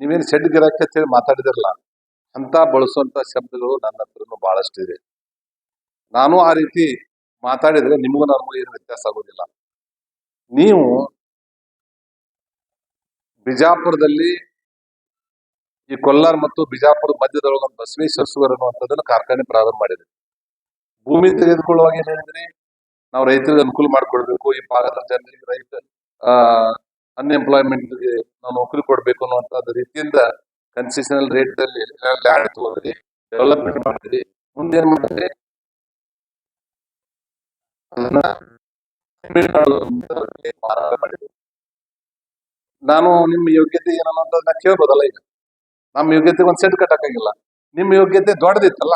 ನೀವೇನು ಶೆಡ್ ಗಿರಾಕಿ ಅಂತ ಹೇಳಿ ಮಾತಾಡಿದಿರಲ್ಲ, ಅಂತ ಬಳಸುವಂತ ಶಬ್ದಗಳು ನನ್ನ ಹತ್ರನು ಬಹಳಷ್ಟಿದೆ ನಾನು ಆ ರೀತಿ ಮಾತಾಡಿದ್ರೆ ನಿಮಗೂ ನನಗೂ ಏನು ವ್ಯತ್ಯಾಸ ಆಗೋದಿಲ್ಲ. ನೀವು ಬಿಜಾಪುರದಲ್ಲಿ ಈ ಕೊಲ್ಲಾರ್ ಮತ್ತು ಬಿಜಾಪುರದ ಮಧ್ಯದೊಳಗೆ ಒಂದು ಬಸವೇಶ್ವರ ಸುಗರ್ ಅನ್ನುವಂಥದ್ದನ್ನು ಕಾರ್ಖಾನೆ ಪ್ರಾರಂಭ ಮಾಡಿದೆ. ಭೂಮಿ ತೆಗೆದುಕೊಳ್ಳುವಾಗ ಏನ್ ಹೇಳಿದ್ರಿ? ನಾವು ರೈತರಿಗೆ ಅನುಕೂಲ ಮಾಡಿಕೊಡ್ಬೇಕು, ಈ ಭಾಗದ ಜನರಿಗೆ ರೈತ ಅನ್ಎಂಪ್ಲಾಯ್ಮೆಂಟ್ ನಾವು ನೌಕರಿ ಕೊಡಬೇಕು ಅನ್ನುವಂಥದ್ದು ರೀತಿಯಿಂದ ಕನ್ಸೆಷನಲ್ ರೇಟ್ ಅಲ್ಲಿ ಲ್ಯಾಂಡ್ ತಗೊಂಡ್ರಿ ಡೆವಲಪ್ಮೆಂಟ್ ಮಾಡಿದ್ರಿ. ಮುಂದೆ ಏನ್ ಮಾಡಿದ್ರಿ? ಮಾರಾಟ ಮಾಡಿದ್ರಿ. ನಾನು ನಿಮ್ಮ ಯೋಗ್ಯತೆ ಏನನು ಅಂತ ನಾ ಕೇಳ್ಬೋದಲ್ಲ ಈಗ? ನಮ್ಮ ಯೋಗ್ಯತೆ ಒಂದ್ ಸೆಟ್ ಕಟ್ಟಕ್ಕಾಗಿಲ್ಲ ನಿಮ್ಮ ಯೋಗ್ಯತೆ ದೊಡ್ಡದಿತ್ತಲ್ಲ?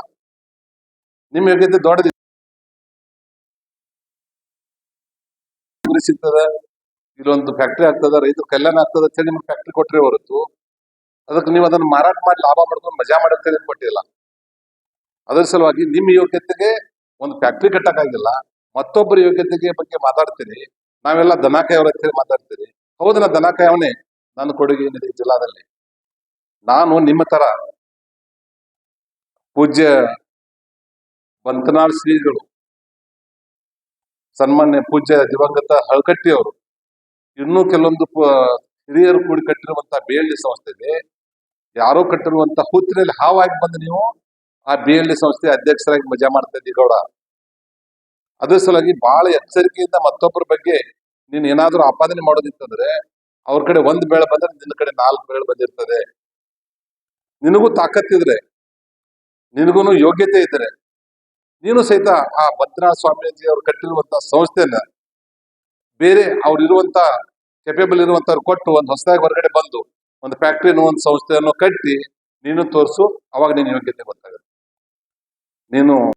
ನಿಮ್ಮ ಯೋಗ್ಯತೆ ದೊಡ್ಡದಿತ್ತು. ಸಿಗ್ತದ? ಇಲ್ಲೊಂದು ಫ್ಯಾಕ್ಟ್ರಿ ಆಗ್ತದ, ರೈತರು ಕಲ್ಯಾಣ ಆಗ್ತದ ಅಂತ ಹೇಳಿ ನಿಮ್ಗೆ ಫ್ಯಾಕ್ಟ್ರಿ ಕೊಟ್ರಿ ಹೊರತು. ಅದಕ್ಕೆ ನೀವು ಅದನ್ನ ಮಾರಾಟ ಮಾಡಿ ಲಾಭ ಮಾಡ್ಕೊಂಡು ಮಜಾ ಮಾಡಕ್ಕೆ ಹೇಳಿ ಕೊಟ್ಟಿಲ್ಲ. ಅದರ ಸಲುವಾಗಿ ನಿಮ್ಮ ಯೋಗ್ಯತೆಗೆ ಒಂದು ಫ್ಯಾಕ್ಟ್ರಿ ಕಟ್ಟಕ್ಕಾಗಿಲ್ಲ, ಮತ್ತೊಬ್ಬರ ಯೋಗ್ಯತೆಗೆ ಬಗ್ಗೆ ಮಾತಾಡ್ತೀರಿ ನಾವೆಲ್ಲ ದನಕಾಯವ್ರ ಅಂತ ಹೇಳಿ ಮಾತಾಡ್ತೀರಿ. ಹೌದು, ನಾ ದನಕಾಯವನೇ ನನ್ನ ಕೊಡುಗೆ ಏನಿದೆ ಜಿಲ್ಲಾದಲ್ಲಿ. ನಾನು ನಿಮ್ಮ ತರ ಪೂಜ್ಯ ಬಂತನಾಳ್ ಶ್ರೀಗಳು, ಸನ್ಮಾನ್ಯ ಪೂಜ್ಯ ದಿವಂಗತ ಹಳಕಟ್ಟಿ ಅವರು ಇನ್ನೂ ಕೆಲವೊಂದು ಹಿರಿಯರು ಕೂಡಿ ಕಟ್ಟಿರುವಂತ ಬಿ ಸಂಸ್ಥೆ ಇದೆ ಯಾರೋ ಕಟ್ಟಿರುವಂತ ಹುತ್ತಿನಲ್ಲಿ ಹಾವಾಗಿ ಬಂದು ನೀವು ಆ ಬಿ ಎಲ್ ಡಿ ಸಂಸ್ಥೆ ಅಧ್ಯಕ್ಷರಾಗಿ ಮಜಾ ಮಾಡ್ತಾ ಇದ್ದೀವಿ ಗೌಡ. ಅದ್ರ ಸಲುವಾಗಿ ಬಹಳ ಎಚ್ಚರಿಕೆಯಿಂದ ಮತ್ತೊಬ್ಬರ ಬಗ್ಗೆ ನೀನ್ ಏನಾದ್ರೂ ಆಪಾದನೆ ಮಾಡೋದಿತ್ತಂದ್ರೆ ಅವ್ರ ಕಡೆ ಒಂದ್ ಬೇಳೆ ಬಂದ್ರೆ ನಿನ್ನ ಕಡೆ ನಾಲ್ಕು ಬೇಳೆ ಬಂದಿರ್ತದೆ. ನಿನಗೂ ತಾಕತ್ತಿದ್ರೆ ನಿನಗೂ ಯೋಗ್ಯತೆ ಇದ್ರೆ, ನೀನು ಸಹಿತ ಆ ಭದ್ರಾ ಸ್ವಾಮೀಜಿ ಅವರು ಕಟ್ಟಿರುವಂತ ಸಂಸ್ಥೆಯನ್ನ ಬೇರೆ ಅವ್ರು ಇರುವಂತ ಕೆಪೇಬಲ್ ಇರುವಂತವ್ರು ಕೊಟ್ಟು ಒಂದು ಹೊಸದಾಗಿ ಹೊರಗಡೆ ಬಂದು ಒಂದು ಫ್ಯಾಕ್ಟ್ರಿನೋ ಒಂದು ಸಂಸ್ಥೆಯನ್ನು ಕಟ್ಟಿ ನೀನು ತೋರಿಸು, ಅವಾಗ ನೀನು ಯೋಗ್ಯತೆ ಗೊತ್ತಾಗುತ್ತೆ. ನೀನು